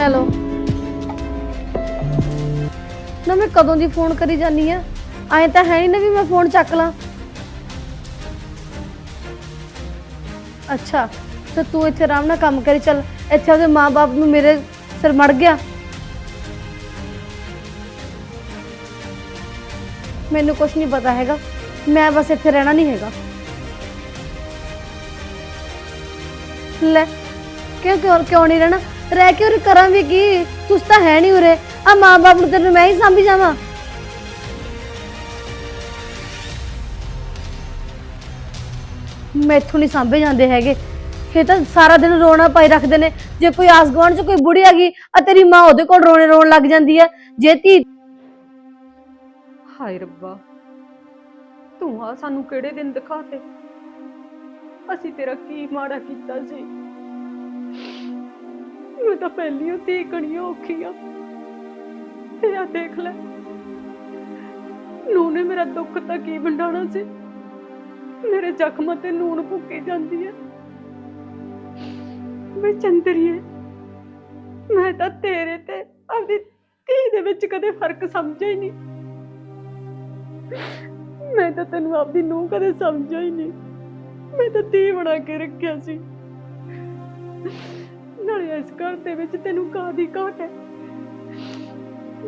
Hello ਨਾ ਮੈਂ ਕਦੋਂ ਦੀ ਫੋਨ ਕਰੀ ਜਾਨੀ ਆ? ਐਂ ਤਾਂ ਹੈ ਨਹੀਂ ਨਾ ਵੀ ਮੈਂ ਫੋਨ ਚੱਕ ਲਾਂ। ਅੱਛਾ। ਤੇ ਤੂੰ ਇੱਥੇ ਆਰਾਮ ਨਾਲ ਕੰਮ ਕਰੀ, ਚੱਲ ਇੱਥੇ ਉਹਦੇ ਮਾਪੇ ਨੂੰ ਮੇਰੇ ਸਿਰ ਮੜ ਗਿਆ। ਮੈਨੂੰ ਕੁਝ ਨਹੀਂ ਪਤਾ ਹੈਗਾ। ਮੈਂ ਬਸ ਇੱਥੇ ਰਹਿਣਾ ਨਹੀਂ ਹੈਗਾ। ਲੈ, ਕਿਉਂ ਕਿਉਂ ਕਿਉਂ ਨਹੀਂ ਰਹਿਣਾ? ਰਹਿ ਕੇ ਉਰੇ ਕਰਾਂ ਵੀ ਕੀ? ਤੁਸੀਂ ਤਾਂ ਹੈ ਨਹੀਂ ਉਰੇ। ਆ ਮਾਂ-ਬਾਪ ਨੂੰ ਤੈਨੂੰ ਮੈਂ ਹੀ ਸਾਂਭੀ ਜਾਵਾਂ ਮੈਥੋਂ ਨਹੀਂ ਸਾਂਭੇ ਜਾਂਦੇ ਹੈਗੇ। ਇਹ ਤਾਂ ਸਾਰਾ ਦਿਨ ਰੋਣਾ ਪਾਈ ਰੱਖਦੇ ਨੇ। ਜੇ ਕੋਈ ਆਸ ਗੁਆਂਢ ਚ ਕੋਈ ਬੁੜੀ ਆ ਗਈ ਆ ਤੇਰੀ ਮਾਂ ਉਹਦੇ ਕੋਲ ਰੋਣੇ ਰੋਣ ਲੱਗ ਜਾਂਦੀ ਹੈ। ਜੇ ਧੀ ਹਾਏ ਰੱਬਾ, ਤੂੰ ਆ ਸਾਨੂੰ ਕਿਹੜੇ ਦਿਨ ਦਿਖਾਤੇ? ਅਸੀਂ ਤੇਰਾ ਕੀ ਮਾੜਾ ਕੀਤਾ ਸੀ? ਮੈਂ ਤਾਂ ਪਹਿਲੀ ਉਹ ਦੇਖਣੀਆਂ ਔਖੀਆਂ ਤੇ ਆ। ਦੇਖ ਲੈ ਨੂੰ ਮੇਰਾ ਦੁੱਖ ਤਾਂ ਕੀ ਵੰਡਾਣਾ ਸੀ? ਮੇਰੇ ਜ਼ਖਮਾਂ ਤੇ ਨੂਨ ਭੁੱਕੀ ਜਾਂਦੀ ਹੈ। ਮੈਂ ਚੰਦਰੀਏ। ਮੈਂ ਤਾਂ ਤੇਰੇ ਤੇ ਆਪਣੀ ਧੀ ਦੇ ਵਿੱਚ ਕਦੇ ਫ਼ਰਕ ਸਮਝਿਆ ਹੀ ਨਹੀਂ। ਮੈਂ ਤਾਂ ਤੈਨੂੰ ਆਪਦੀ ਨੂੰਹ ਕਦੇ ਸਮਝਿਆ ਹੀ ਨਹੀਂ। ਮੈਂ ਤਾਂ ਧੀ ਬਣਾ ਕੇ ਰੱਖਿਆ ਸੀ। ਨਾਲੇ ਇਸ ਘਰ ਦੇ ਵਿੱਚ ਤੈਨੂੰ ਕਾਦੀ ਘਾਟ ਹੈ।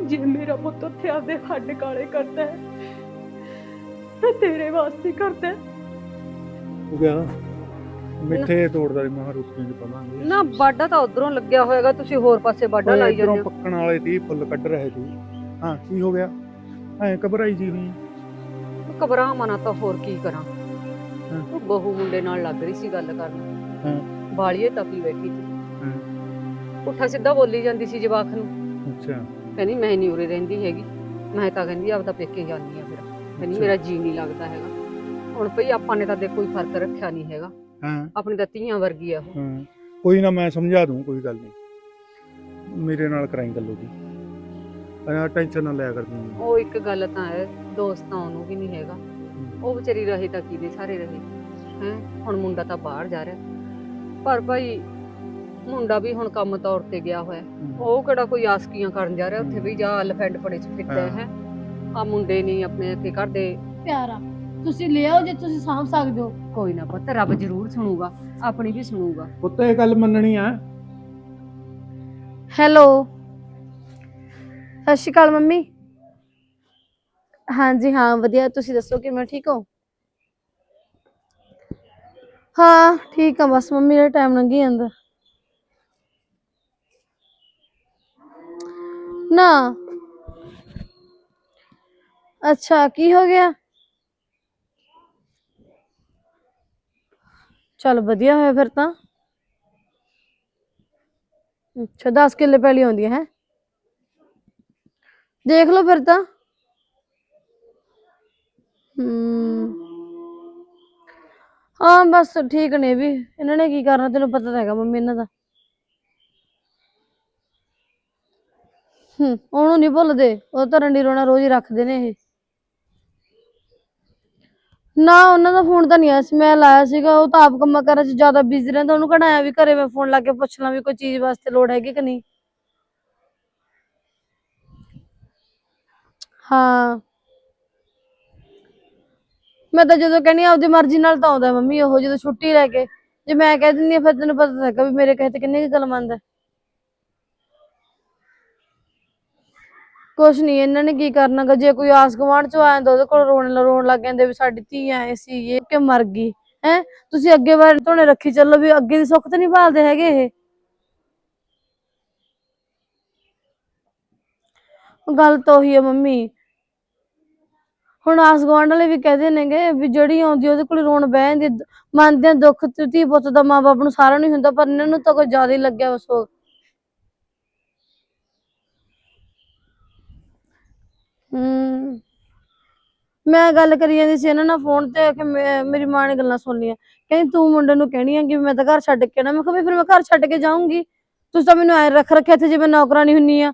ਜੇ ਮੇਰਾ ਪੁੱਤ ਉੱਥੇ ਆਪਦੇ ਹੱਡ ਕਾਲੇ ਕਰਦਾ ਹੈ, ਤਾਂ ਤੇਰੇ ਵਾਸਤੇ ਕਰਦਾ ਹੈ। ਹੋ ਗਿਆ ਮਿੱਠੇ ਤੋੜਦਾ ਸੀ ਮਹਾ ਰੋਟੀਆਂ ਚ ਪਾਵਾਂਗੇ। ਨਾ ਬਾਡਾ ਤਾਂ ਉਧਰੋਂ ਲੱਗਿਆ ਹੋਏਗਾ ਤੁਸੀਂ ਹੋਰ ਪਾਸੇ ਬਾਡਾ ਲਾਈ ਜਾਂਦੇ ਹੋ। ਪੱਕਣ ਵਾਲੇ ਤੀ ਫੁੱਲ ਕੱਢ ਰਹੇ ਸੀ। ਹਾਂ ਕੀ ਹੋ ਗਿਆ? ਐ ਘਬਰਾਈ ਜੀ ਹੋਈ। ਘਬਰਾ ਮਨਾ ਤਾਂ ਹੋਰ ਕੀ ਕਰਾਂ। ਹਾਂ। ਉਹ ਬਹੂ ਮੁੰਡੇ ਨਾਲ ਲੱਗ ਰਹੀ ਸੀ ਗੱਲ ਕਰਨ। ਹਾਂ। ਬਾਲੀਏ ਤਪੀ ਬੈਠੀ ਸੀ। ਹਾਂ। ਪੁੱਠਾ ਸਿੱਧਾ ਬੋਲੀ ਜਾਂਦੀ ਸੀ ਜਵਾਕ ਨੂੰ। ਅੱਛਾ। ਕਹਿੰਦੀ ਮੈਂ ਨਹੀਂ ਉਰੇ ਰਹਿੰਦੀ ਹੈਗੀ। ਮੈਂ ਤਾਂ ਕਹਿੰਦੀ ਆਪਦਾ ਪੇਕੇ ਜਾਂਦੀ ਆ ਫਿਰ। ਕਹਿੰਦੀ। ਮੇਰਾ ਜੀ ਨਹੀਂ ਲੱਗਦਾ ਹੈਗਾ। ਹੁਣ ਭਈ ਆਪਾਂ ਨੇ ਤਾਂ ਦੇ ਕੋਈ ਫ਼ਰਕ ਰੱਖਿਆ ਨਹੀਂ ਹੈਗਾ। ਹਾਂ। ਆਪਣੀ ਤਾਂ ਧੀਆਂ ਵਰਗੀ ਆ ਉਹ। ਹਾਂ। ਕੋਈ ਨਾ ਮੈਂ ਸਮਝਾ ਦੂੰ ਕੋਈ ਗੱਲ ਨਹੀਂ। ਮੇਰੇ ਨਾਲ ਕਰਾਈ ਗੱਲ ਉਹਦੀ। ਆ ਟੈਨਸ਼ਨ ਨਾ ਲਿਆ ਕਰ ਤੂੰ। ਉਹ ਇੱਕ ਗੱਲ ਤਾਂ ਹੈ ਦੋਸਤਾਂ ਉਹਨੂੰ ਵੀ ਨਹੀਂ ਹੈਗਾ। ਉਹ ਵਿਚਾਰੀ ਰਹੇ ਤਾਂ ਕਿਹਦੇ ਸਾਰੇ ਰਹੇ। ਹੈ? ਹੁਣ ਮੁੰਡਾ ਤਾਂ ਬਾਹਰ ਜਾ ਰਿਹਾ। ਪਰ ਭਾਈ ਮੁੰਡਾ ਵੀ ਹੁਣ ਕੰਮ ਤੌਰ ਤੇ ਗਿਆ ਹੋਇਆ। ਉਹ ਕਿਹੜਾ ਕੋਈ ਆਸਕੀਆਂ ਕਰਨ ਜਾ ਰਿਹਾ? ਉੱਥੇ ਵੀ ਜਾ ਲਫੈਂਡ ਫੜੇ ਚ ਫਿਰਦਾ ਹਾਂ। ਆ ਮੁੰਡੇ ਨਹੀਂ ਆਪਣੇ ਅੱਗੇ ਘਰ ਦੇ। ਪਿਆਰਾ। ਤੁਸੀਂ ਲਿਆਓ ਜੇ ਤੁਸੀਂ ਸਾਂਭ ਸਕਦੇ ਹੋ। ਕੋਈ ਨਾ ਪੁੱਤ ਰੱਬ ਜ਼ਰੂਰ ਸੁਣੂਗਾ ਆਪਣੀ ਵੀ ਸੁਣੂਗਾ। ਪੁੱਤ ਇਹ ਗੱਲ ਮੰਨਣੀ ਆ। ਹੈਲੋ। ਸਤਿ ਸ਼੍ਰੀ ਅਕਾਲ ਮੰਮੀ। ਹਾਂਜੀ ਹਾਂ ਵਧੀਆ। ਤੁਸੀਂ ਦੱਸੋ ਕਿਵੇਂ ਠੀਕ ਹੋ? ਹਾਂ ਠੀਕ ਆ ਬਸ ਮੰਮੀ ਦਾ ਟਾਈਮ ਲੰਘੀ ਜਾਂਦਾ। ਨਾ। ਅੱਛਾ ਕੀ ਹੋ ਗਿਆ? ਚਲ ਵਧੀਆ ਹੋਇਆ ਫਿਰ ਤਾਂ। ਅੱਛਾ 10 ਕਿੱਲੇ ਪੈਲੀ ਆਉਂਦੀ ਹੈ ਦੇਖ ਲਓ ਫਿਰ ਤਾਂ। ਹਮ ਹਾਂ, ਬਸ ਠੀਕ ਨੇ ਵੀ। ਇਹਨਾਂ ਨੇ ਕੀ ਕਰਨਾ, ਤੈਨੂੰ ਪਤਾ ਤਾਂ ਹੈਗਾ ਮੰਮੀ ਇਹਨਾਂ ਦਾ। ਹੂੰ, ਉਹਨੂੰ ਨਹੀਂ ਭੁੱਲਦੇ। ਉਹ ਤਾਂ ਰੰਡੀ ਰੋਣਾ ਰੋਜ਼ ਹੀ ਰੱਖਦੇ ਨੇ ਇਹ। ਨਾ, ਉਹਨਾਂ ਦਾ ਫੋਨ ਤਾਂ ਨਹੀਂ ਆਇਆ ਸੀ, ਮੈਂ ਲਾਇਆ ਸੀਗਾ, ਉਹ ਤਾਂ ਆਪ ਕੰਮਾਂ ਕਾਰਾਂ 'ਚ ਜ਼ਿਆਦਾ ਬਿਜ਼ੀ ਰਹਿੰਦਾ, ਉਹਨੂੰ ਕਢਾਇਆ ਵੀ ਘਰੇ ਮੈਂ ਫੋਨ ਲਾ ਕੇ ਪੁੱਛ ਲਾਂ ਵੀ ਕੋਈ ਚੀਜ਼ ਵਾਸਤੇ ਲੋੜ ਹੈਗੀ ਕਿ ਨਹੀਂ। ਹਾਂ। ਮੈਂ ਤਾਂ ਜਦੋਂ ਕਹਿੰਦੀ ਹਾਂ, ਆਪਦੀ ਮਰਜ਼ੀ ਨਾਲ ਤਾਂ ਆਉਂਦਾ ਮੰਮੀ, ਉਹ ਜਦੋਂ ਛੁੱਟੀ ਲੈ ਕੇ, ਜੇ ਮੈਂ ਕਹਿ ਦਿੰਦੀ ਹਾਂ, ਫਿਰ ਤੈਨੂੰ ਪਤਾ ਤਾਂ ਹੈਗਾ ਵੀ ਮੇਰੇ ਕਹੇ ਤੇ ਕਿੰਨੇ ਕੁ ਗੱਲ ਮੰਨਦਾ ਕੁਛ ਨਹੀਂ ਇਹਨਾਂ ਨੇ ਕੀ ਕਰਨਾ ਜੇ ਕੋਈ ਆਸ ਗੁਆਂਢ ਚੋਂ ਆਇਆ ਤਾਂ ਉਹਦੇ ਕੋਲ ਰੋਣ ਰੋਣ ਲੱਗ ਜਾਂਦੇ ਵੀ ਸਾਡੀ ਧੀ ਐ ਸੀ, ਇਹ ਕਿ ਮਰ ਗਈ, ਹੈ? ਤੁਸੀਂ ਅੱਗੇ ਬਾਰੇ ਧੋਣੇ ਰੱਖੀ ਚੱਲੋ ਵੀ ਅੱਗੇ ਦੀ ਸੁੱਖ ਤੇ ਨਹੀਂ ਭਾਲਦੇ ਹੈਗੇ ਇਹ। ਗੱਲ ਤਾਂ ਉਹੀ ਹੈ ਮੰਮੀ। ਹੁਣ ਆਸ ਗੁਆਂਢ ਵਾਲੇ ਵੀ ਕਹਦੇ ਨੇਗੇ ਵੀ ਜਿਹੜੀ ਆਉਂਦੀ ਉਹਦੇ ਕੋਲ ਰੋਣ ਬਹਿ ਜਾਂਦੀ ਦ- ਮੰਨਦੇ ਦੁੱਖ ਤੇ ਧੀ ਪੁੱਤ ਦਾ ਮਾਂ ਬਾਪ ਨੂੰ ਸਾਰਾ ਨਹੀਂ ਹੁੰਦਾ, ਪਰ ਇਹਨਾਂ ਨੂੰ ਤਾਂ ਕੋਈ ਜ਼ਿਆਦਾ ਹੀ ਲੱਗਿਆ ਬਸ ਹੂੰ। ਮੈਂ ਗੱਲ ਕਰੀ ਜਾਂਦੀ ਸੀ ਇਹਨਾਂ ਨਾਲ ਫੋਨ ਤੇ ਕਿ ਮੈਂ- ਮੇਰੀ ਮਾਂ ਨੇ ਗੱਲਾਂ ਸੁਣ ਲਈਆਂ। ਕਹਿੰਦੀ, ਤੂੰ ਮੁੰਡੇ ਨੂੰ ਕਹਿਣੀ ਆ ਕਿ ਮੈਂ ਤਾਂ ਘਰ ਛੱਡ ਕੇ ਨਾ ਮੈਂ ਕਿਹਾ, ਵੀ ਫਿਰ ਮੈਂ ਘਰ ਛੱਡ ਕੇ ਜਾਊਂਗੀ। ਤੁਸੀਂ ਤਾਂ ਮੈਨੂੰ ਐ ਰੱਖ ਰੱਖਿਆ ਇੱਥੇ ਜੇ ਜਿਵੇਂ ਨੌਕਰਾਨੀ ਹੁੰਨੀ ਆ।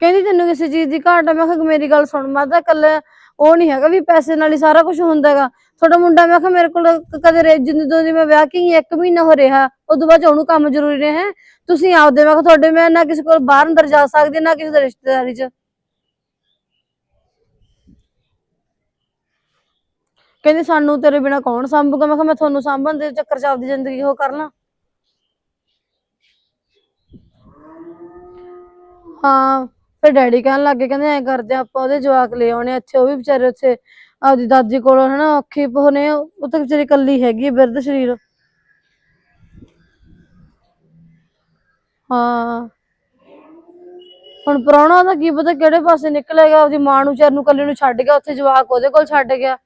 ਕਹਿੰਦੀ, ਤੈਨੂੰ ਕਿਸੇ ਚੀਜ਼ ਦੀ ਘਾਟ ਆ? ਮੈਂ ਕਿਹਾ, ਮੇਰੀ ਗੱਲ ਸੁਣ ਮੈਂ ਤਾਂ ਕੱਲਾ ਉਹ ਨਹੀਂ ਹੈਗਾ ਵੀ ਪੈਸੇ ਨਾਲ ਹੀ ਸਾਰਾ ਕੁਝ ਹੁੰਦਾ ਤੁਹਾਡਾ ਮੁੰਡਾ ਮੈਂ ਕਿਹਾ ਮੇਰੇ ਕੋਲ ਕ- ਕਦੇ ਰੇ ਜਿੰਦੋਂ ਦੀ ਮੈਂ ਵਿਆਹ ਕੀ ਇੱਕ ਮਹੀਨਾ ਹੋ ਰਿਹਾ। ਉਦੋਂ ਬਾਅਦ 'ਚ ਉਹਨੂੰ ਕੰਮ ਜ਼ਰੂਰੀ ਨੇ ਹੈ ਤੁਸੀਂ ਆਪਦੇ ਮੈਂ ਕਿਹਾ ਤੁਹਾਡੇ ਮੈਂ ਨਾ ਕਿਸੇ ਕੋਲ ਬਾਹਰ ਅੰਦਰ ਜਾ ਸਕਦੀ, ਨਾ ਕਿਸੇ ਦੇ ਰਿਸ਼ਤੇਦਾਰੀ 'ਚ। ਕਹਿੰਦੇ, ਸਾਨੂੰ ਤੇਰੇ ਬਿਨਾ ਕੌਣ ਸੰਭੂਗਾ? ਮੈਂ ਕਿਹਾ, ਮੈਂ ਤੁਹਾਨੂੰ ਸਾਂਭਣ ਦੇ ਚੱਕਰ 'ਚ ਆਪਦੀ ਜ਼ਿੰਦਗੀ ਉਹ ਕਰ ਲਾਂ। ਹਾਂ। ਫਿਰ ਡੈਡੀ ਕਹਿਣ ਲੱਗੇ ਕਹਿੰਦੇ ਐ ਕਰਦੇ ਆ, ਆਪਾਂ ਉਹਦੇ ਜਵਾਕ ਲੈ ਆਉਣੇ ਆ ਇੱਥੇ ਉਹ ਵੀ ਵਿਚਾਰੇ ਉੱਥੇ ਆਪਦੀ ਦਾਦੀ ਕੋਲ ਹਨਾ ਔਖੀ ਹੋਣੇ ਉਹ ਤਾਂ ਵਿਚਾਰੀ ਕੱਲੀ ਹੈਗੀ ਆ, ਬਿਰਧ ਸਰੀਰ। ਹਾਂ। ਹੁਣ ਪ੍ਰਾਹੁਣਾ ਦਾ ਕੀ ਪਤਾ ਕਿਹੜੇ ਪਾਸੇ ਨਿਕਲੇਗਾ ਆਪਦੀ ਮਾਂ ਨੂੰ ਵਿਚਾਰ ਨੂੰ ਕੱਲੇ ਨੂੰ ਛੱਡ ਗਿਆ ਉੱਥੇ ਜਵਾਕ ਉਹਦੇ ਕੋਲ ਛੱਡ ਗਿਆ।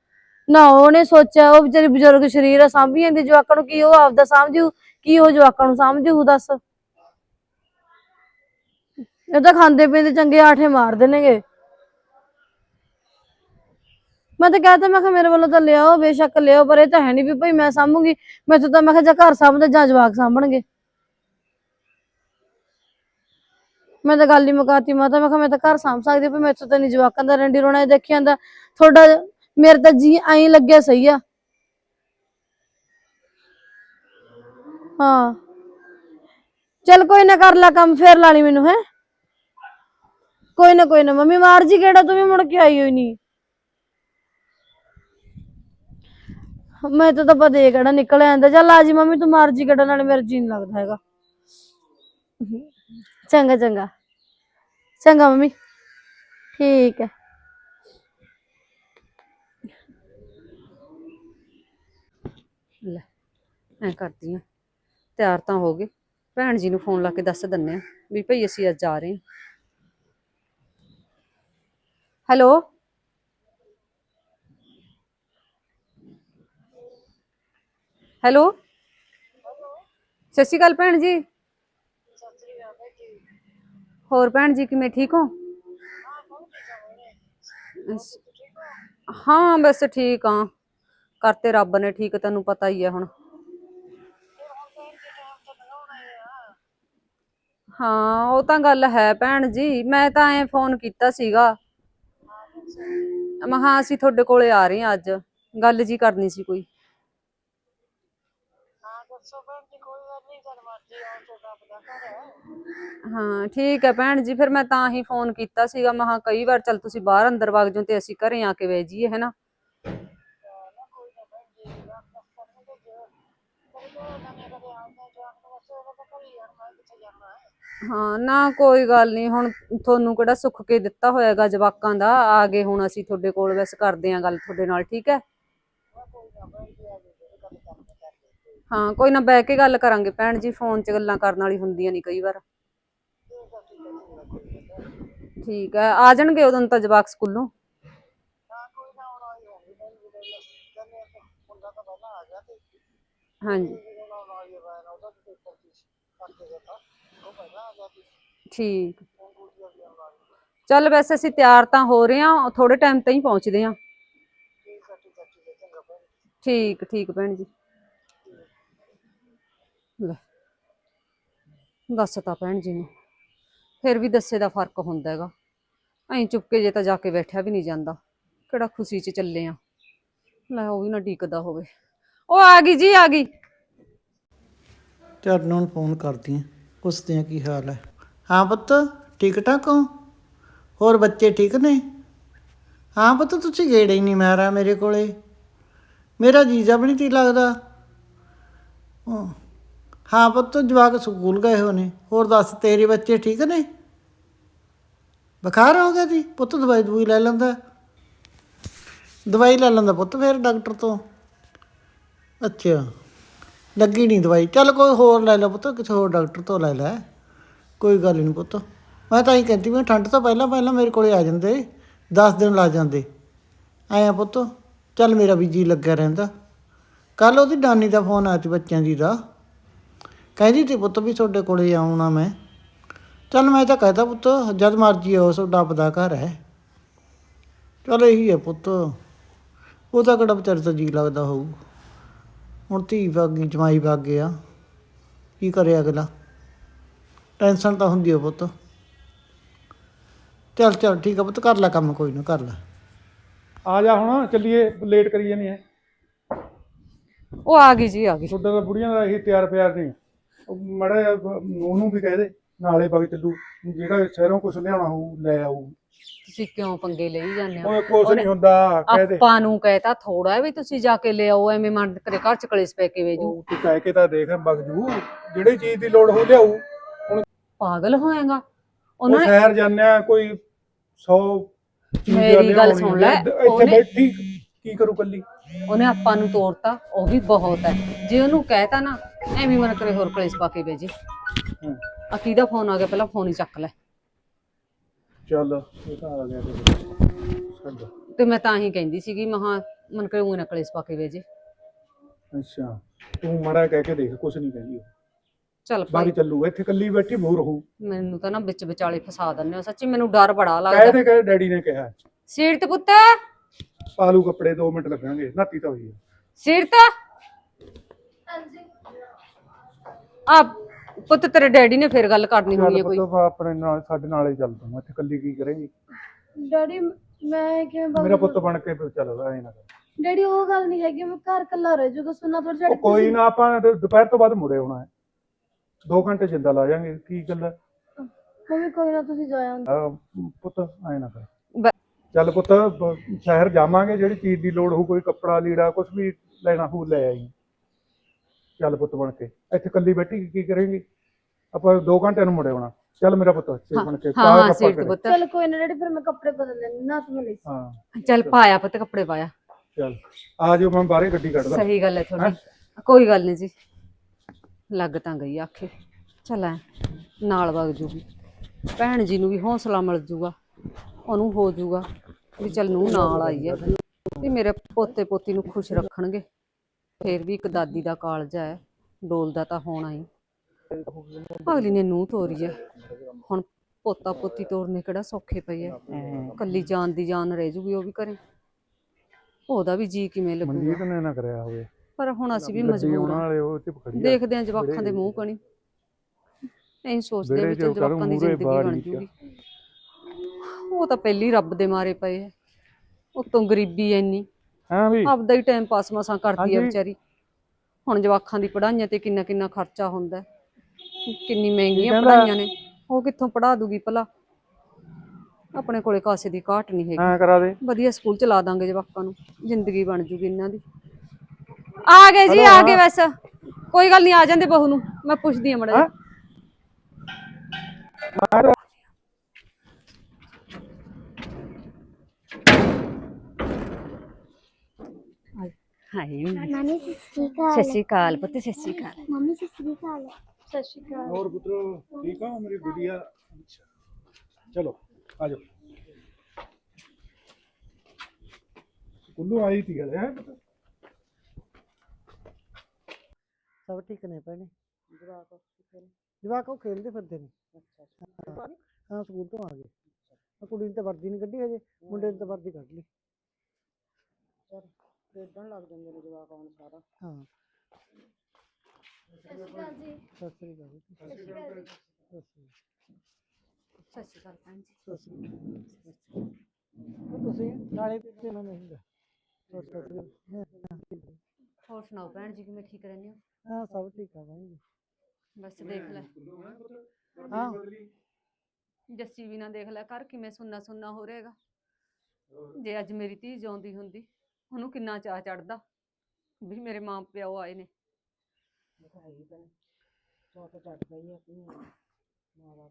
ਨਾ ਉਹਨੇ ਸੋਚਿਆ ਉਹ ਵਿਚਾਰੀ ਬਜ਼ੁਰਗ ਸਰੀਰ ਆ ਸਾਂਭੀ ਜਾਂਦੀ ਜਵਾਕਾਂ ਨੂੰ ਕੀ ਉਹ ਆਪਦਾ ਸਾਂਭਜੂ ਕੀ ਉਹ ਜਵਾਕਾਂ ਨੂੰ ਸਾਂਭਜੂ ਦੱਸ। ਇਹ ਤਾਂ ਖਾਂਦੇ ਪੀਂਦੇ ਚੰਗੇ ਆਠੇ ਮਾਰਦੇ ਨੇਗੇ। ਮੈਂ ਤਾਂ ਕਹਤਾ ਮੈਂ ਕਿਹਾ ਮੇਰੇ ਵੱਲੋਂ ਤਾਂ ਲਿਆਓ, ਬੇਸ਼ੱਕ ਲਿਆਓ, ਪਰ ਇਹ ਤਾਂ ਹੈ ਨਹੀਂ ਵੀ ਭਾਈ ਮੈਂ ਸਾਂਭੂਗੀ। ਮੈਥੋਂ ਤਾਂ ਮੈਂ ਕਿਹਾ ਜਾਂ ਘਰ ਸਾਂਭਦੇ ਜਾਂ ਜਵਾਕ ਸਾਂਭਣਗੇ। ਮੈਂ ਤਾਂ ਗੱਲ ਹੀ ਮੁਕਾਤੀ ਮਾਤਾ, ਮੈਂ ਕਿਹਾ ਮੈਂ ਤਾਂ ਘਰ ਸਾਂਭ ਸਕਦੀ ਪਰ ਮੈਥੋਂ ਤਾਂ ਨਹੀਂ ਜਵਾਕਾਂ ਦਾ ਰੰਡੀ ਰੋਣਾ ਦੇਖਿਆ ਜਾਂਦਾ। ਤੁਹਾਡਾ ਮੇਰੇ ਤਾਂ ਜੀ ਐਂ ਲੱਗਿਆ ਸਹੀ ਆ। ਹਾਂ। ਚੱਲ ਕੋਈ ਨਾ ਕਰ ਲੈ ਕੰਮ, ਫੇਰ ਲਾ ਲਈ ਮੈਨੂੰ, ਹੈ? ਕੋਈ ਨਾ ਕੋਈ ਨਾ, ਮੰਮੀ ਮਾਰ ਜੀ ਕਿਹੜਾ, ਤੂੰ ਵੀ ਮੁੜ ਕੇ ਆਈ ਹੋਈ ਨਹੀਂ ਮੈਂ ਤਾਂ ਤਾਂ ਪਤਾ ਕਿਹੜਾ ਨਿਕਲ ਆਂਦਾ। ਚੱਲ ਆ ਜੀ ਮੰਮੀ, ਤੂੰ ਮਾਰ ਜੀ ਕਿਹੜਾ, ਨਾਲੇ ਮੇਰਾ ਜੀ ਲੱਗਦਾ ਹੈਗਾ। ਚੰਗਾ ਚੰਗਾ। ਚੰਗਾ ਮੰਮੀ, ਠੀਕ ਹੈ। ਲੈ, ਐ ਕਰਦੀ ਆ। ਤਿਆਰ ਤਾਂ ਹੋ ਗਏ। ਭੈਣ ਜੀ ਨੂੰ ਫੋਨ ਲਾ ਕੇ ਦੱਸ ਦਿੰਨੇ ਆ ਵੀ ਭਈ ਅਸੀਂ ਅੱਜ ਆ ਰਹੇ ਹਾਂ ਹੈਲੋ। ਹੈਲੋ। ਸਤਿ ਸ਼੍ਰੀ ਅਕਾਲ ਭੈਣ ਜੀ। ਹੋਰ ਭੈਣ ਜੀ ਕਿਵੇਂ ਠੀਕ ਹੋ? ਹਾਂ, ਬਸ ਠੀਕ ਆ ਕਰਤੇ ਰੱਬ ਨੇ ਠੀਕ, ਤੈਨੂੰ ਪਤਾ ਹੀ ਹੈ ਹੁਣ। ਹਾਂ, ਉਹ ਤਾਂ ਗੱਲ ਹੈ ਭੈਣ ਜੀ। ਮੈਂ ਤਾਂ ਐ ਫੋਨ ਕੀਤਾ ਸੀਗਾ। ਮੈਂ ਹਾਂ ਅਸੀਂ ਤੁਹਾਡੇ ਕੋਲੇ ਆ ਰਹੇ ਹਾਂ ਅੱਜ। ਗੱਲ ਜੀ ਕਰਨੀ ਸੀ ਕੋਈ। ਹਾਂ ਠੀਕ ਹੈ ਭੈਣ ਜੀ ਫਿਰ ਮੈਂ ਤਾਂ ਹੀ ਫੋਨ ਕੀਤਾ ਸੀਗਾ। ਮੈਂ ਕਿਹਾ ਕਈ ਵਾਰ ਚੱਲ ਤੁਸੀਂ ਬਾਹਰ ਅੰਦਰ ਵਗ ਜਾਓ ਤੇ ਅਸੀਂ ਘਰੇ ਆ ਕੇ ਬਹਿ ਜਾਈਏ ਹੈਨਾ ਹਾਂ, ਨਾ ਕੋਈ ਗੱਲ ਨਹੀਂ ਹੁਣ ਤੁਹਾਨੂੰ ਕਿਹੜਾ ਸੁੱਖ ਕੇ ਦਿੱਤਾ ਹੋਏਗਾ ਜਵਾਕਾਂ ਦਾ? ਆ ਗਏ ਹੁਣ ਅਸੀਂ ਤੁਹਾਡੇ ਕੋਲ ਵੈਸੇ ਕਰਦੇ ਆਂ ਗੱਲ ਤੁਹਾਡੇ ਨਾਲ, ਠੀਕ ਹੈ? ਹਾਂ, ਕੋਈ ਨਾ ਬਹਿ ਕੇ ਗੱਲ ਕਰਾਂਗੇ ਭੈਣ ਜੀ, ਫੋਨ 'ਚ ਗੱਲਾਂ ਕਰਨ ਵਾਲੀ ਹੁੰਦੀਆਂ ਨਹੀਂ ਕਈ ਵਾਰ। ਠੀਕ ਹੈ, ਆ ਜਾਣਗੇ ਉਦੋਂ ਤਾਂ ਜਵਾਕ ਸਕੂਲੋਂ? ਹਾਂਜੀ। ਠੀਕ। ਚੱਲ ਵੈਸੇ ਅਸੀਂ ਤਿਆਰ ਤਾਂ ਹੋ ਰਹੇ ਹਾਂ ਥੋੜੇ ਟਾਈਮ ਤਾਈਂ ਪਹੁੰਚਦੇ ਹਾਂ। ਠੀਕ ਠੀਕ ਭੈਣ ਜੀ। ਲੈ, ਦੱਸ ਭੈਣ ਜੀ ਨੂੰ। ਫਿਰ ਵੀ ਦੱਸੇ ਦਾ ਫ਼ਰਕ ਹੁੰਦਾ ਹੈਗਾ। ਐਂ ਚੁੱਪਕੇ ਜੇ ਤਾਂ ਜਾ ਕੇ ਬੈਠਿਆ ਵੀ ਨਹੀਂ ਜਾਂਦਾ। ਕਿਹੜਾ ਖੁਸ਼ੀ 'ਚ ਚੱਲੇ ਆ ਲੈ, ਉਹ ਵੀ ਨਾ ਡੀਕਦਾ ਹੋਵੇ। ਉਹ ਆ ਗਈ ਜੀ, ਆ ਗਈ। ਚਰਨ ਨੂੰ ਫੋਨ ਕਰਦੀ ਹਾਂ। ਪੁੱਛਦੇ ਹਾਂ ਕੀ ਹਾਲ ਹੈ। ਹਾਂ ਪੁੱਤ, ਠੀਕ ਠਾਕ ਹੋ? ਹੋਰ ਬੱਚੇ ਠੀਕ ਨੇ? ਹਾਂ ਪੁੱਤ, ਤੁਸੀਂ ਗੇੜੇ ਹੀ ਨਹੀਂ ਮਾਰਿਆ ਮੇਰੇ ਕੋਲੇ। ਮੇਰਾ ਜੀਜਾ ਵੀ ਨਹੀਂ ਤੀ ਲੱਗਦਾ। ਹਾਂ। ਹਾਂ ਪੁੱਤ, ਜਵਾਕ ਸਕੂਲ ਗਏ ਹੋ ਨੇ। ਹੋਰ ਦੱਸ, ਤੇਰੇ ਬੱਚੇ ਠੀਕ ਨੇ? ਬੁਖਾਰ ਹੋ ਗਿਆ ਜੀ? ਪੁੱਤ ਦਵਾਈ ਦਵਾਈ ਲੈ ਲੈਂਦਾ। ਦਵਾਈ ਲੈ ਲੈਂਦਾ ਪੁੱਤ ਫਿਰ ਡਾਕਟਰ ਤੋਂ। ਅੱਛਾ। ਲੱਗੀ ਨਹੀਂ ਦਵਾਈ ਚੱਲ ਕੋਈ ਹੋਰ ਲੈ ਲੈ ਪੁੱਤ, ਕਿਸੇ ਹੋਰ ਡਾਕਟਰ ਤੋਂ ਲੈ ਲੈ। ਕੋਈ ਗੱਲ ਨਹੀਂ ਪੁੱਤ। ਮੈਂ ਤਾਂ ਹੀ ਕਹਿੰਦੀ, ਮੈਂ ਠੰਡ ਤੋਂ ਪਹਿਲਾਂ ਪਹਿਲਾਂ ਮੇਰੇ ਕੋਲੇ ਆ ਜਾਂਦੇ 10 ਦਿਨ ਲਾ ਜਾਂਦੇ। ਆਇਆ ਪੁੱਤ, ਚੱਲ ਮੇਰਾ ਵੀ ਜੀ ਲੱਗਿਆ ਰਹਿੰਦਾ। ਕੱਲ ਉਹਦੀ ਨਾਨੀ ਦਾ ਫੋਨ ਆਇਆ ਸੀ ਬੱਚਿਆਂ ਦੀ ਦਾ। ਕਹਿੰਦੀ ਸੀ ਪੁੱਤ ਵੀ ਤੁਹਾਡੇ ਕੋਲੇ ਆਉਣਾ ਮੈਂ। ਚੱਲ ਮੈਂ ਤਾਂ ਕਹਤਾ ਪੁੱਤ, ਜਦ ਮਰਜ਼ੀ ਆਓ ਸੋ ਡੱਬਦਾ ਘਰ ਹੈ। ਚੱਲ ਇਹੀ ਹੈ ਪੁੱਤ। ਉਹ ਤਾਂ ਕਿਹੜਾ ਵਿਚਾਰੇ ਤਾਂ ਜੀ ਲੱਗਦਾ ਹੋਊ। ਹੁਣ ਧੀ ਬਾਗੀ ਜਮਾਈ ਵਗ ਗਿਆ ਕੀ ਕਰੇ ਅਗਲਾ? ਟੈਨਸ਼ਨ ਤਾਂ ਹੁੰਦੀ ਹੈ ਪੁੱਤ ਚੱਲ ਚੱਲ ਠੀਕ ਆ ਪੁੱਤ ਕਰ ਲੈ ਕੰਮ ਕੋਈ ਨਾ ਕਰ ਲੈ। ਆ ਜਾ ਹੁਣ ਚੱਲੀਏ ਲੇਟ ਕਰੀ ਜਾਨੀ ਹੈ ਉਹ ਆ ਗਈ ਜੀ ਆ ਗਈ। ਤੁਹਾਡਾ ਤਾਂ ਬੁੜੀਆਂ ਦਾ ਇਹੀ ਤਿਆਰ ਪਿਆਰ ਨਹੀਂ ਮੜਾ ਉਹਨੂੰ ਵੀ ਕਹਿ ਦੇ ਨਾਲੇ ਬਗ ਚੱਲੂ। ਜਿਹੜਾ ਸ਼ਹਿਰੋਂ ਕੁਛ ਲਿਆਉਣਾ ਹੋਊ ਲੈ ਆਊ। ਤੁਸੀਂ ਕਿਉਂ ਪੰਗੇ ਲਈ ਜਾਂਦੇ ਹੋ? ਉਹ ਕੁਛ ਨਹੀਂ ਹੁੰਦਾ ਕਹਿ ਦੇ। ਆਪਾਂ ਨੂੰ ਕਹਿਤਾ ਥੋੜਾ ਵੀ ਤੁਸੀਂ ਜਾ ਕੇ ਲਿਆਓ ਐਵੇਂ ਮਨ ਕਰੇ ਘਰ ਚ ਕਲੇਸ਼ ਪੈ ਕੇ ਵੇਜੂ। ਉਹ ਤੂੰ ਕਹਿ ਕੇ ਤਾਂ ਦੇਖ ਬਗਜੂ ਜਿਹੜੀ ਚੀਜ਼ ਦੀ ਲੋੜ ਹੋ ਲਿਆਊ ਪਾਗਲ ਹੋਏਗਾ। ਉਹ ਉਹਨਾਂ ਨੇ ਸ਼ਹਿਰ ਕੋਈ 100 ਮੇਰੀ ਗੱਲ ਸੁਣ ਲੈ, ਇੱਥੇ ਉਹਨੇ- ਬੈਠੀ ਕੀ ਕਰੂ ਕੱਲੀ? ਉਹਨੇ ਆਪਾਂ ਨੂੰ ਤੋੜਤਾ ਉਹ ਵੀ ਬਹੁਤ ਹੈ। ਜੇ ਉਹਨੂੰ ਕਹਿਤਾ ਨਾ ਐਵੇਂ ਮਨ ਕਰੇ ਹੋਰ ਕਲੇਸ਼ ਪਾ ਕੇ ਵੇਜੇ। ਹੂੰ। ਆ ਕਿਹਦਾ ਫੋਨ ਆ ਗਿਆ ਪਹਿਲਾਂ ਫੋਨ ਹੀ ਚੱਕ ਲੈ। ਚੱਲ ਇਹ ਤਾਂ ਆ ਗਿਆ ਤੇ ਛੱਡ। ਤੇ ਮੈਂ ਤਾਂ ਹੀ ਕਹਿੰਦੀ ਸੀਗੀ ਮਹਾ ਮਨ ਕਰੇ ਉਹ ਨਾ ਕਲੇਸ਼ ਪਾ ਕੇ ਵੇਜੇ ਅੱਛਾ ਤੂੰ ਮੜਾ ਕਹਿ ਕੇ ਦੇਖ ਕੁਛ ਨਹੀਂ ਕਹਿੰਦੀ ਉਹ। ਚੱਲ ਬਾਕੀ ਭਾਈ। ਚੱਲੂ ਇੱਥੇ ਕੱਲੀ ਬੈਠੀ ਬੋਰ ਰਹੂ ਮੈਨੂੰ ਤਾਂ ਨਾ ਵਿੱਚ ਵਿਚਾਲੇ ਫਸਾ ਦਿੰਦੇ ਹੋ ਸੱਚੀ ਮੈਨੂੰ ਡਰ ਬੜਾ ਕਹਿ ਲੱਗਦਾ ਦੇ ਕਹੇ ਡੈਡੀ ਨੇ ਕਿਹਾ। ਸੀਟ ਤੇ ਪੁੱਤ। ਪਾਲੂ ਕੱਪੜੇ 2 ਮਿੰਟ ਲੱਗਣਗੇ ਨਾਤੀ ਤਾਂ ਹੋਈ ਹੈ ਸੀਟ ਤੇ। ਆ ਪੁੱਤ ਤੇਰੇ ਡੈਡੀ ਨੇ ਫੇਰ ਗੱਲ ਕਰਨੀ ਹੋਣੀ ਹੈ ਕੋਈ। ਪੁੱਤ ਆਪਣੇ ਨਾਲ ਸਾਡੇ ਨਾਲ ਹੀ ਚੱਲ ਤੂੰ ਇੱਥੇ ਕੱਲੀ ਕੀ ਕਰੇਂਗੀ? ਡੈਡੀ ਮੈਂ ਕਿਵੇਂ ਮੇਰਾ ਬਗ ਪੁੱਤ ਬਣ ਕੇ ਫਿਰ ਚੱਲ ਐ ਨਾ। ਡੈਡੀ ਉਹ ਗੱਲ ਨਹੀਂ ਹੈਗੀ ਮੈਂ ਘਰ ਕੱਲਾ ਰਹਿ ਜਾਊਗਾ ਸੁਣਾ ਥੋੜਾ ਉਹ ਕੋਈ ਨਾ ਆਪਾਂ ਦੁਪਹਿਰ ਤੋਂ ਬਾਅਦ ਮੁੜੇ ਆਉਣਾ ਹੈ। 2 ਘੰਟੇ ਜਿੰਦਾ ਲਾ ਜਾਾਂਗੇ ਕੀ ਗੱਲ ਹੈ? ਮੰਮੀ ਕੋਈ ਨਾ ਤੁਸੀਂ ਜਾਇਆ ਪੁੱਤ ਐ ਨਾ ਕਰ। ਚੱਲ ਪੁੱਤ ਸ਼ਹਿਰ ਜਾਵਾਂਗੇ ਜਿਹੜੀ ਚੀਜ਼ ਦੀ ਲੋੜ ਹੋ ਕੋਈ ਕੱਪੜਾ ਲੀੜਾ ਕੁਝ ਵੀ ਲੈਣਾ ਹੋ ਲੈ ਆਈ। ਚੱਲ ਪੁੱਤ ਬਣ ਕੇ। ਇੱਥੇ ਕੱਲੀ ਬੈਠੀ ਕੀ- ਕਰੇਂਗੀ? ਆਪਾਂ 2 ਘੰਟੇ ਨੂੰ ਮੁੜੇ ਆਉਣਾ। ਚੱਲ ਮੇਰਾ ਪੁੱਤ ਇੱਥੇ ਬਣ ਕੇ ਹਾਂ ਪਾ ਹਾਂ। ਪੁੱਤ। ਚਲ ਕੋਈ ਨਾ ਡੈਡੀ ਫਿਰ ਮੈਂ ਕੱਪੜੇ ਬਦਲ ਲੈਂਦੀ ਨਾ ਸਮਝ ਲਈ। ਹਾਂ। ਚੱਲ ਪਾਇਆ ਪੁੱਤ ਕੱਪੜੇ ਪਾਇਆ। ਚੱਲ ਆ ਜਾਓ ਮੈਂ ਬਾਹਰੇ ਗੱਡੀ ਕੱਢਦਾ। ਸਹੀ ਗੱਲ ਹੈ ਤੁਹਾਡੀ। ਕੋਈ ਗੱਲ ਨਹੀਂ ਜੀ। ਲੱਗ ਤਾਂ ਗਈ ਆਖੇ ਚੱਲ ਐ ਨਾਲ ਵਗ ਜੂਗੀ। ਭੈਣ ਜੀ ਨੂੰ ਵੀ ਹੌਸਲਾ ਮਿਲ ਜੂਗਾ। ਉਹਨੂੰ ਹੋ ਜੂਗਾ ਵੀ ਚੱਲ ਨੂੰ ਨਾਲ ਆਈ ਹੈ ਵੀ ਮੇਰੇ ਪੋਤੇ ਪੋਤੀ ਨੂੰ ਖੁਸ਼ ਰੱਖਣਗੇ। ਫੇਰ ਵੀ ਇੱਕ ਦਾਦੀ ਦਾ ਕਾਲਜ ਹੈ ਡੋਲਦਾ ਤਾਂ ਹੋਣਾ ਹੀ। ਅਗਲੀ ਨੇ ਨੂੰ ਤੋਰੀ ਹੈ। ਹੁਣ ਪੋਤਾ ਪੋਤੀ ਤੋਰਨੇ ਕਿਹੜਾ ਸੌਖੇ ਪਏ ਐ ਕੱਲੀ ਜਾਨ ਦੀ ਜਾਨ ਰਹਿ ਜੂਗੀ ਉਹ ਵੀ ਕਰੇ ਉਹਦਾ ਵੀ ਜੀ ਕਿਵੇਂ ਲੱਗੂਗਾ। ਮਨਜੀਤ ਨੇ ਨਾ ਕਰਿਆ ਹੋਵੇ। ਪਰ ਹੁਣ ਅਸੀਂ ਵੀ ਮਜਬੂਰ ਉਹਨਾਂ ਹਾਂ ਵਾਲੇ ਉਹ ਚਿਪ ਖੜੀ ਆ। ਦੇਖਦੇ ਹਾਂ ਜਵਾਕਾਂ ਦੇ ਮੂੰਹ ਕਣੀ। ਨਹੀਂ ਸੋਚਦੇ ਵੀ ਚੱਲ ਜਵਾਕਾਂ ਦੀ ਜ਼ਿੰਦਗੀ ਬਣ ਹੀ ਜੂਗੀ। ਉਹ ਤਾਂ ਪਹਿਲੀ ਰੱਬ ਦੇ ਮਾਰੇ ਪਏ ਐ ਉਤੋਂ ਗਰੀਬੀ ਐਨੀ ਹਾਂ ਵੀ? ਆਪਦਾ ਹੀ ਟਾਈਮ ਪਾਸ ਮਸਾਂ ਕਰਦੀ ਹਾਂਜੀ। ਵਿਚਾਰੀ। ਹੁਣ ਜਵਾਕਾਂ ਦੀ ਪੜ੍ਹਾਈਆਂ ਤੇ ਕਿੰਨਾ ਕਿੰਨਾ ਖਰਚਾ ਹੁੰਦਾ ਹੈ। ਕਿੰਨੀ ਮਹਿੰਗੀਆਂ ਕਹਿੰਦਾ- ਪੜ੍ਹਾਈਆਂ ਨੇ। ਉਹ ਕਿੱਥੋਂ ਪੜ੍ਹਾ ਦੂਗੀ ਭਲਾ? ਆਪਣੇ ਕੋਲੇ ਕਾਸੇ ਦੀ ਘਾਟ ਨਹੀਂ ਹੈਗੀ। ਹਾਂ ਕਰਾ ਦੇ। ਵਧੀਆ ਸਕੂਲ ਚ ਲਾ ਦਾਂਗੇ ਜਵਾਕਾਂ ਨੂੰ। ਜ਼ਿੰਦਗੀ ਬਣ ਜੂਗੀ ਇਹਨਾਂ ਦੀ। ਆ ਗਏ ਜੀ ਆ ਗਏ ਬਸ। ਕੋਈ ਗੱਲ ਨਹੀਂ ਆ ਜਾਂਦੇ ਬਹੂ ਨੂੰ। ਮੈਂ ਪੁੱਛਦੀ ਆ ਮੜਾ ਹੈਂ? ਹਾਏ। ਨਾਨੀ ਸਤਿ ਸ਼੍ਰੀ ਅਕਾਲ। ਸਤਿ ਸ਼੍ਰੀ ਅਕਾਲ ਪੁੱਤ ਸਤਿ ਸ਼੍ਰੀ ਅਕਾਲ। ਮੰਮੀ ਸਤਿ ਸ਼੍ਰੀ ਅਕਾਲ। ਸਤਿ ਸ਼੍ਰੀ ਅਕਾਲ। ਹੋਰ ਪੁੱਤਰੋ ਠੀਕ ਆ ਮੇਰੀ ਗੁੜੀਆ? ਅੱਛਾ। ਚਲੋ ਆ ਜਾਓ। ਕੁੱਲੂ ਆਈ ਗੱਲ ਹੈ ਸਭ ਠੀਕ ਨੇ ਭੈਣੇ? ਜਵਾਕ ਜਵਾਕ ਉਹ ਖੇਲਦੇ ਫਿਰਦੇ ਨੇ। ਅੱਛਾ ਹਾਂ ਸਕੂਲ ਤੋਂ ਆ ਗਏ। ਆ ਕੁੜੀ ਨੇ ਤਾਂ ਵਰਦੀ ਨਹੀਂ ਕੱਢੀ ਹਜੇ। ਮੁੰਡੇ ਨੇ ਤਾਂ ਵਰਦੀ ਕੱਢ ਲਈ। ਖੇਡਣ ਲੱਗ ਜਾਂਦੇ ਨੇ ਜਵਾਕ ਆਉਣ ਸਾਰਾ। ਹਾਂ। ਸਤਿ ਸ਼੍ਰੀ ਅਕਾਲ ਜੀ। ਸਤਿ ਸ੍ਰੀ ਅਕਾਲ ਜੀ। ਸਤਿ ਸ਼੍ਰੀ ਅਕਾਲ ਜੀ। ਸਤਿ ਸ੍ਰੀ ਸਤਿ ਸ਼੍ਰੀ ਅਕਾਲ ਭੈਣ ਜੀ। ਅਕਾਲ ਸਤਿ ਸ੍ਰੀ ਅਕਾਲ। ਉਹ ਤੁਸੀਂ ਨਾਲੇ ਤੇ ਨਾ ਨਹੀਂ ਹੁੰਦਾ। ਸਤਿ ਸ੍ਰੀ ਅਕਾਲ ਹਾਂ, ਠੀਕ ਹੈ। ਹੋਰ ਸੁਣਾਓ ਭੈਣ ਜੀ ਕਿਵੇਂ ਠੀਕ ਰਹਿੰਦੇ ਹੋ? ਹਾਂ ਸਭ ਠੀਕ ਆ ਭਾਈ ਬਸ ਦੇਖ ਲੈ। ਹਾਂ। ਜੱਸੀ ਵੀ ਨਾ ਦੇਖ ਲੈ ਘਰ ਕਿਵੇਂ ਸੁੰਨਾ ਸੁੰਨਾ ਹੋ ਰਿਹਾਗਾ। ਜੇ ਅੱਜ ਮੇਰੀ ਧੀ ਜਿਉਂਦੀ ਹੁੰਦੀ। ਉਹਨੂੰ ਕਿੰਨਾ ਚਾਹ ਚੜਦਾ ਵੀ ਮੇਰੇ ਮਾਂ ਪਿਓ ਆਏ ਨੇ।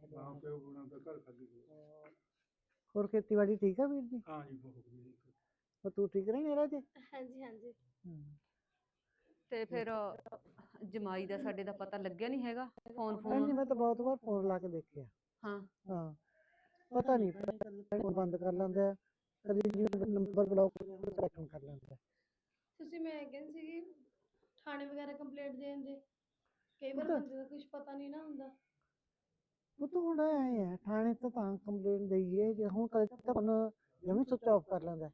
ਹਾਂ ਪਿਓ ਬਣਾ ਦਾ ਘਰ ਖਾਲੀ ਹੋਇਆ। ਹੋਰ ਖੇਤੀਬਾੜੀ ਠੀਕ ਆ ਵੀਰ ਜੀ? ਹਾਂ ਜੀ ਬਹੁਤ ਵਧੀਆ। ਤੂੰ ਠੀਕ ਰਹੀ ਮੇਰਾ ਜੀ? ਹਾਂਜੀ ਹਾਂਜੀ। ਤੇ ਫਿਰ ਜਮਾਈ ਦਾ ਸਾਡੇ ਦਾ ਪਤਾ ਲੱਗਿਆ ਨਹੀਂ ਹੈਗਾ ਫੋਨ ਭੈਣ ਜੀ ਫੋਨ। ਮੈਂ ਤਾਂ ਬਹੁਤ ਵਾਰ ਫੋਨ ਲਾ ਕੇ ਦੇਖਿਆ। ਹਾਂ। ਹਾਂ ਪਤਾ ਨਹੀਂ ਫੋਨ ਬੰਦ ਕਰ ਲੈਂਦਾ। ਹੈ, ਜੀ ਨੰਬਰ ਬਲੌਕ ਸਿਲੈਕਟ ਕਰ ਲੈਂਦਾ। ਹੈ। ਤੁਸੀਂ ਮੈਂ ਕਹਿੰਦੀ ਸੀਗੀ ਥਾਣੇ ਵਗੈਰਾ ਕੰਪਲੇਂਟ ਦੇਣ ਦੇ ਕਈ ਵਾਰ ਬੰਦੇ ਦਾ ਕੁਝ ਪਤਾ ਨਹੀਂ ਨਾ ਹੁੰਦਾ। ਉਹ ਤਾਂ ਹੁਣ ਆਏ ਆ ਥਾਣੇ ਤੋਂ ਤਾਂ ਕੰਪਲੇਂਟ ਦਈਏ ਜੇ ਹੁਣ ਕਦੇ ਤਾਂ ਹੁਣ ਜਮੀ ਸੁੱਚ ਆਫ ਕਰ ਲੈਂਦਾ।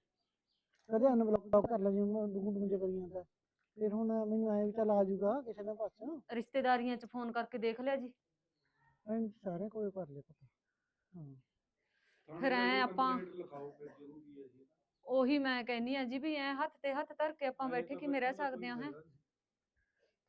ਕਦੇ ਅਨਬਲੌਕ ਕਰ ਲੈ ਜਿਵੇਂ ਡੂਡ ਮੁੰਜੇ ਕਰੀ ਜਾਂਦਾ। ਫਿਰ ਹੁਣ ਮੈਨੂੰ ਐ ਵੀ ਚੱਲ ਆ ਜਾਊਗਾ ਕਿਸੇ ਨਾ ਪਾਸੋਂ ਰਿਸ਼ਤੇਦਾਰੀਆਂ 'ਚ ਫੋਨ ਕਰਕੇ ਦੇਖ ਲਿਆ ਜੀ। ਐਂ ਸਾਰੇ ਕੋਲ ਕਰ ਲਿਆ ਪਤਾ। ਹਾਂ। ਫਿਰ ਐਂ ਆਪਾਂ- ਲਿਖਾਓ ਫਿਰ ਜ਼ਰੂਰੀ ਹੈ ਜੀ। ਉਹੀ ਮੈਂ ਕਹਿੰਨੀ ਆ ਜੀ ਵੀ ਐ ਹੱਥ ਤੇ ਹੱਥ ਧਰ ਕੇ ਆਪਾਂ ਬੈਠੇ ਕਿਵੇਂ ਰਹਿ ਸਕਦੇ ਆ ਹੈ?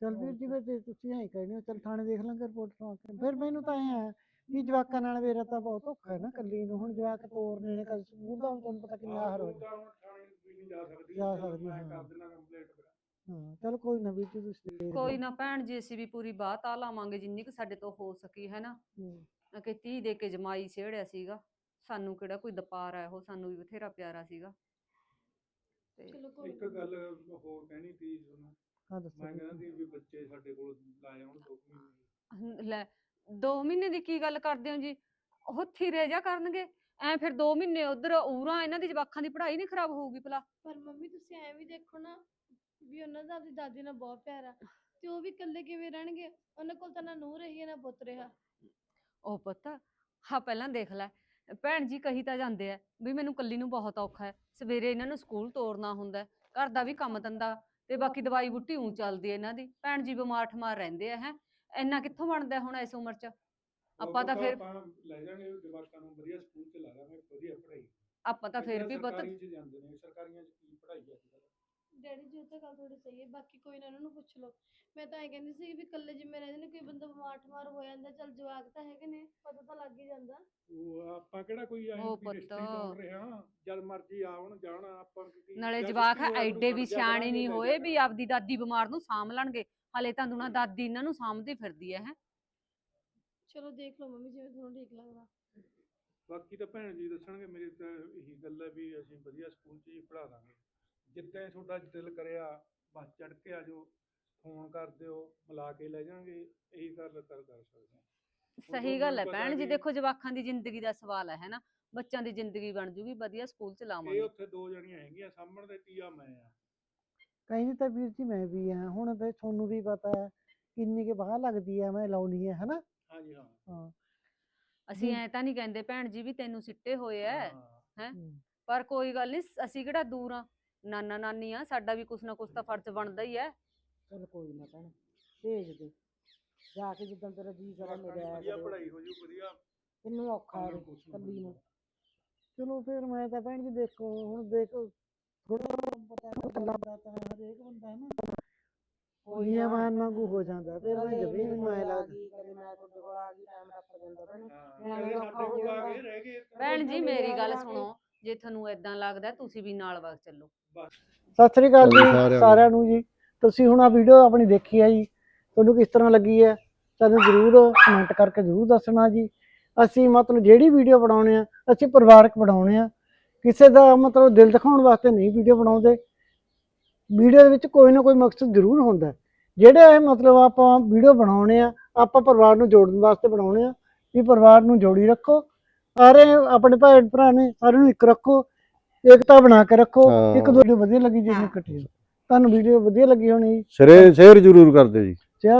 ਚੱਲ ਵੀਰ ਜੀ ਫਿਰ ਜੇ ਤੁਸੀਂ ਐਂ ਕਹਿੰਦੇ ਹੋ ਚੱਲ ਥਾਣੇ ਦੇਖ ਲਾਂਗੇ ਰਿਪੋਰਟ ਕਰਵਾ ਕੇ। ਫਿਰ ਮੈਨੂੰ ਤਾਂ ਐਂ ਆ ਵੀ ਜਵਾਕਾਂ ਨਾਲ ਮੇਰਾ ਤਾਂ ਬਹੁਤ ਔਖਾ ਹੈ ਨਾ ਕੱਲੀ ਨੂੰ। ਹੁਣ ਜਵਾਕ ਤੋਰਨੇ ਨੇ ਕਦੇ ਸਕੂਲ ਦਾ ਹੁਣ ਤੁਹਾਨੂੰ ਪਤਾ ਕਿੰਨਾ ਹਰ ਹੋ ਤਾਂ ਥਾਣੇ ਨਹੀਂ ਜਾ ਸਕਦੀ ਜਾ ਚਲੋ ਸਕਦੀ, ਮੈਂ ਹਾਂ। ਕਰ ਦੇਣਾ ਕੰਪਲੀਟ ਫਿਰ। ਹਾਂ ਚਲ ਕੋਈ ਨਾ ਵੀਰ ਜੀ ਤੁਸੀਂ ਦੇਖ ਕੋਈ ਲਿਓ। ਨਾ ਭੈਣ ਜੀ ਅਸੀਂ ਵੀ ਪੂਰੀ ਬਾਤ ਆ ਲਾਵਾਂਗੇ ਜਿੰਨੀ ਕਿ ਸਾਡੇ ਤੋਂ ਹੋ ਸਕੀ ਹੈ ਨਾ? ਹੂੰ। ਨਾ ਕਿ ਧੀ ਦੇ ਕੇ ਜਮਾਈ ਛੇੜਿਆ ਸੀਗਾ। ਸਾਨੂੰ ਕਿਹੜਾ ਕੋਈ ਦਪਾਰ ਆ ਉਹ ਸਾਨੂੰ ਵੀ ਬਥੇਰਾ ਪਿਆਰਾ ਸੀਗਾ। ਤੇ ਚਲੋ ਕੋਈ ਇੱਕ ਗੱਲ ਹੋਰ ਕਹਿਣੀ ਸੀ ਹਾਂ ਦੱਸੋ ਮੈਂ ਕਹਿੰਦਾ। ਸੀ ਵੀ ਬੱਚੇ ਸਾਡੇ ਕੋਲ ਲਾਏ ਹੁਣ ਦੋ ਕੁ ਮਹੀਨੇ। ਹਮ, ਲੈ 2 ਮਹੀਨੇ ਦੀ ਕੀ ਗੱਲ ਕਰਦੇ ਹੋ ਜੀ? ਉਹ ਥਿਰੇ ਜਾ ਕਰਨਗੇ। ਐ ਫਿਰ 2 ਮਹੀਨੇ ਉਧਰ ਉਰਾਂ ਇਹਨਾਂ ਦੀ ਜਵਾਕਾਂ ਦੀ ਪੜ੍ਹਾਈ ਨਹੀਂ ਖਰਾਬ ਹੋਊਗੀ ਭਲਾ। ਪਰ ਮੰਮੀ ਤੁਸੀਂ ਐਂ ਵੀ ਦੇਖੋ ਨਾ ਵੀ ਉਹਨਾਂ ਦਾ ਆਪਣੀ ਦਾਦੀ ਨਾਲ ਬਹੁਤ ਪਿਆਰ ਆ ਤੇ ਉਹ ਵੀ ਇਕੱਲੇ ਕਿਵੇਂ ਰਹਿਣਗੇ? ਉਹਨਾਂ ਕੋਲ ਤਾਂ ਨਾ ਨੂੰਹ ਰਹੀ ਹੈ ਨਾ ਪੁੱਤ ਰਿਹਾ। ਉਹ ਪੁੱਤ ਹਾਂ ਪਹਿਲਾਂ ਦੇਖ ਲੈ ਭੈਣ ਜੀ ਕਹੀ ਤਾਂ ਜਾਂਦੇ ਆ ਵੀ ਮੈਨੂੰ ਕੱਲੀ ਨੂੰ ਬਹੁਤ ਔਖਾ ਹੈ ਸਵੇਰੇ ਇਹਨਾਂ ਨੂੰ ਸਕੂਲ ਤੋਰਨਾ ਹੁੰਦਾ ਹੈ, ਘਰ ਦਾ ਵੀ ਕੰਮ ਧੰਦਾ ਤੇ ਬਾਕੀ ਦਵਾਈ ਬੁੱਟੀ ਉਂ ਚੱਲਦੀ ਹੈ ਇਹਨਾਂ ਦੀ ਭੈਣ ਜੀ ਬਿਮਾਰ ਠਮਾਰ ਰਹਿੰਦੇ ਆ ਹੈ। ਇੰਨਾ ਕਿੱਥੋਂ ਬਣਦਾ ਹੁਣ ਇਸ ਉਮਰ 'ਚ? ਆਪਾਂ ਤਾਂ ਫਿਰ ਆਪਾਂ ਲੈ ਜਾਾਂਗੇ ਜਵਾਕਾਂ ਨੂੰ ਵਧੀਆ ਸਕੂਲ ਚ ਲਾ ਦਾਂਗੇ ਵਧੀਆ ਪੜ੍ਹਾਈ। ਆਪਾਂ ਤਾਂ ਫਿਰ ਵੀ ਪੁੱਤ ਸਰਕਾਰੀ ਚ ਜਾਂਦੇ ਨੇ ਸਰਕਾਰੀਆਂ ਚ ਕੀ ਪੜ੍ਹਾਈ ਹੈ ਅੱਜ ਡੈਡੀ ਜੀ ਉਹ ਤਾਂ ਗੱਲ ਥੋੜੀ ਸਹੀ ਹੈ ਬਾਕੀ ਕੋਈ ਨਾ ਉਹਨਾਂ ਨੂੰ ਪੁੱਛ ਲਓ। ਮੈਂ ਤਾਂ ਇਹ ਕਹਿੰਦੀ ਸੀ ਵੀ ਇਕੱਲੇ ਜਿੰਮੇ ਰਹਿੰਦੇ ਨੇ ਕੋਈ ਬੰਦਾ ਬਿਮਾਰ ਠਮਾਰ ਹੋ ਜਾਂਦਾ ਚੱਲ ਜਵਾਕ ਤਾਂ ਹੈਗੇ ਨੇ ਪਤਾ ਤਾਂ ਲੱਗ ਹੀ ਜਾਂਦਾ। ਉਹ ਆਪਾਂ ਕਿਹੜਾ ਕੋਈ ਉਹ ਵੀ ਰਿਸ਼ਤੇ ਪੁੱਤ। ਤੋੜ ਰਹੇ ਹਾਂ? ਜਦ ਮਰਜ਼ੀ ਆਉਣ ਜਾਣ ਆਪਾਂ ਕੀ- ਨਾਲੇ ਜਦ ਜਵਾਕ ਐਡੇ ਵੀ ਸਿਆਣੇ ਨਹੀਂ ਹੋਏ ਵੀ। ਆਪਦੀ ਦਾਦੀ ਬਿਮਾਰ ਨੂੰ ਸਾਂਭ ਲੈਣਗੇ। ਹਲੇ ਤਾਂ ਦੁਨਾ ਦਾਦੀ ਇਹਨਾਂ ਨੂੰ ਸਾਂਭਦੀ ਫਿਰਦੀ ਹੈ ਹੈ। ਚਲੋ ਦੇਖ ਲਓ ਮੰਮੀ ਜਿਵੇਂ ਤੁਹਾਨੂੰ ਠੀਕ ਲੱਗਦਾ। ਬਾਕੀ ਤਾਂ ਭੈਣ ਜੀ ਦੱਸਣਗੇ ਮੇਰੀ ਤਾਂ ਇਹੀ ਗੱਲ ਹੈ ਵੀ ਅਸੀਂ ਵਧੀਆ ਸਕੂਲ 'ਚ ਹੀ ਪੜ੍ਹਾ ਦਾਂਗੇ। ਜਿੱਦਾਂ ਹੀ ਤੁਹਾਡਾ ਦਿਲ ਕਰਿਆ ਬਸ ਚੜ ਕੇ ਆ ਜਾਓ ਫੋਨ ਕਰ ਦਿਓ ਮਿਲਾ ਕੇ ਲੈ ਜਾਾਂਗੇ ਇਹੀ ਗੱਲ ਕਰ ਕਰ ਸਕਦੇ ਹਾਂ। ਸਹੀ ਗੱਲ ਹੈ ਭੈਣ ਜੀ ਦੇਖੋ ਜਵਾਕਾਂ ਦੀ ਜ਼ਿੰਦਗੀ ਦਾ ਸਵਾਲ ਹੈ ਹੈਨਾ ਬੱਚਿਆਂ ਦੀ ਜ਼ਿੰਦਗੀ ਬਣ ਜੂਗੀ ਵਧੀਆ ਸਕੂਲ ਚ ਇਹ ਲਾਵਾਂਗੇ ਉੱਥੇ ਦੋ ਜਣੀਆਂ ਹੈਗੀਆਂ ਸਾਹਮਣੇ ਦੇ ਤੀਆ ਮੈਂ ਆ। ਕਹਿੰਦੀ ਤਾਂ ਵੀਰ ਜੀ ਮੈਂ ਵੀ ਆ ਹੁਣ ਫਿਰ ਤੁਹਾਨੂੰ ਵੀ ਪਤਾ ਹੈ ਕਿੰਨੀ ਕੇ ਬਾਹ ਲੱਗਦੀ ਹੈ ਮੈਂ ਲਾਉਣੀ ਹੈ ਹਨਾ ਹਾਂਜੀ ਹਾਂ। ਹਾਂ। ਅਸੀਂ। ਐ ਤਾਂ ਨਹੀਂ ਕਹਿੰਦੇ ਭੈਣ ਜੀ ਵੀ ਤੈਨੂੰ ਸਿੱਟੇ ਹੋਏ ਐ ਹਾਂ। ਹੂੰ। ਪਰ ਕੋਈ ਗੱਲ ਨਹੀਂ ਅਸੀਂ ਕਿਹੜਾ ਦੂਰ ਆ? ਨਾਨਾ ਨਾਨੀ ਆ ਸਾਡਾ ਵੀ ਕੁਛ ਨਾ ਕੁਛ ਤਾਂ ਫਰਜ਼ ਬਣਦਾ ਹੀ ਐ ਚਲ ਕੋਈ ਨਾ ਭੈਣ ਭੇਜ ਦੇ ਜਾ ਕੇ ਜਿੱਦਾਂ ਤੇਰਾ ਜੀ ਕਰੇ ਮੇਰੇ ਆਇਆ ਵਧੀਆ। ਪੜ੍ਹਾਈ ਹੋ ਜੂ ਵਧੀਆ ਤੈਨੂੰ ਔਖਾ ਹੈ ਕੱਲੀ ਨੂੰ। ਚਲੋ ਫਿਰ ਮੈਂ ਤਾਂ ਭੈਣ ਜੀ ਦੇਖੋ ਹੁਣ ਦੇਖੋ ਥੋੜਾ ਪਤਾ ਕੱਲਾ ਦਾ ਤਾਂ ਹਰੇਕ ਬੰਦਾ ਹੈ ਨਾ ਨਾ ਮਾਨ ਵਾਂਗੂ ਹੋ ਜਾਂਦਾ ਫਿਰ ਮੈਂ ਜਮੀ ਐ ਆ ਲੱਗਦਾ ਕਦੇ ਮੈਂ ਤੁਹਾਡੇ ਕੋਲ ਆ ਗਈ ਟਾਈਮ ਟੱਪ ਜਾਂਦਾ ਭੈਣ ਹਾਂ ਦਾ ਸਾਡੇ ਹੋ ਕੋਲ ਆ। ਕੇ ਰਹਿ ਗਏ ਭੈਣ ਜੀ ਮੇਰੀ ਗੱਲ। ਸੁਣੋ ਜੇ ਤੁਹਾਨੂੰ ਏਦਾਂ ਲੱਗਦਾ ਤੁਸੀਂ ਵੀ ਨਾਲ ਵਗ ਚੱਲੋ ਸਤਿ ਸ੍ਰੀ ਅਕਾਲ ਜੀ ਸਾਰਿਆਂ ਨੂੰ। ਜੀ। ਤੁਸੀਂ ਹੁਣ ਆ ਵੀਡੀਓ ਆਪਣੀ ਦੇਖੀ ਹੈ ਜੀ। ਤੁਹਾਨੂੰ ਕਿਸ ਤਰ੍ਹਾਂ ਲੱਗੀ ਹੈ ਸਾਨੂੰ ਜ਼ਰੂਰ ਕਮੈਂਟ ਕਰਕੇ ਜ਼ਰੂਰ ਦੱਸਣਾ ਜੀ। ਅਸੀਂ ਮਤਲਬ ਜਿਹੜੀ ਵੀਡੀਓ ਬਣਾਉਣੇ ਆ ਅਸੀਂ ਪਰਿਵਾਰਕ ਬਣਾਉਣੇ ਆ। ਕਿਸੇ ਦਾ ਮਤਲਬ ਦਿਲ ਦਿਖਾਉਣ ਵਾਸਤੇ ਨਹੀਂ ਵੀਡੀਓ ਬਣਾਉਂਦੇ। ਵੀਡੀਓ ਦੇ ਵਿੱਚ ਕੋਈ ਨਾ ਕੋਈ ਮਕਸਦ ਜ਼ਰੂਰ ਹੁੰਦਾ। ਜਿਹੜੇ ਇਹ ਮਤਲਬ ਆਪਾਂ ਵੀਡੀਓ ਬਣਾਉਣੇ ਆ ਆਪਾਂ ਪਰਿਵਾਰ ਨੂੰ ਜੋੜਨ ਵਾਸਤੇ ਬਣਾਉਣੇ ਆ ਵੀ ਪਰਿਵਾਰ ਨੂੰ ਜੋੜੀ ਰੱਖੋ। ਸਾਰੇ ਆਪਣੇ ਭੈਣ ਭਰਾ ਨੇ ਸਾਰਿਆਂ ਨੂੰ ਇੱਕ ਰੱਖੋ। ਏਕਤਾ ਬਣਾ ਕੇ ਰੱਖੋ ਹਾਂ। ਇੱਕ ਦੂਜੇ ਨੂੰ ਵਧੀਆ ਲੱਗੀ ਜੀ ਕੱਟੀ। ਤੁਹਾਨੂੰ ਵੀਡੀਓ ਵਧੀਆ ਲੱਗੀ ਹੋਣੀ। ਜੀ ਸ਼ੇਅਰ ਸ਼ੇਅਰ ਜ਼ਰੂਰ ਕਰਦੇ ਜੀ।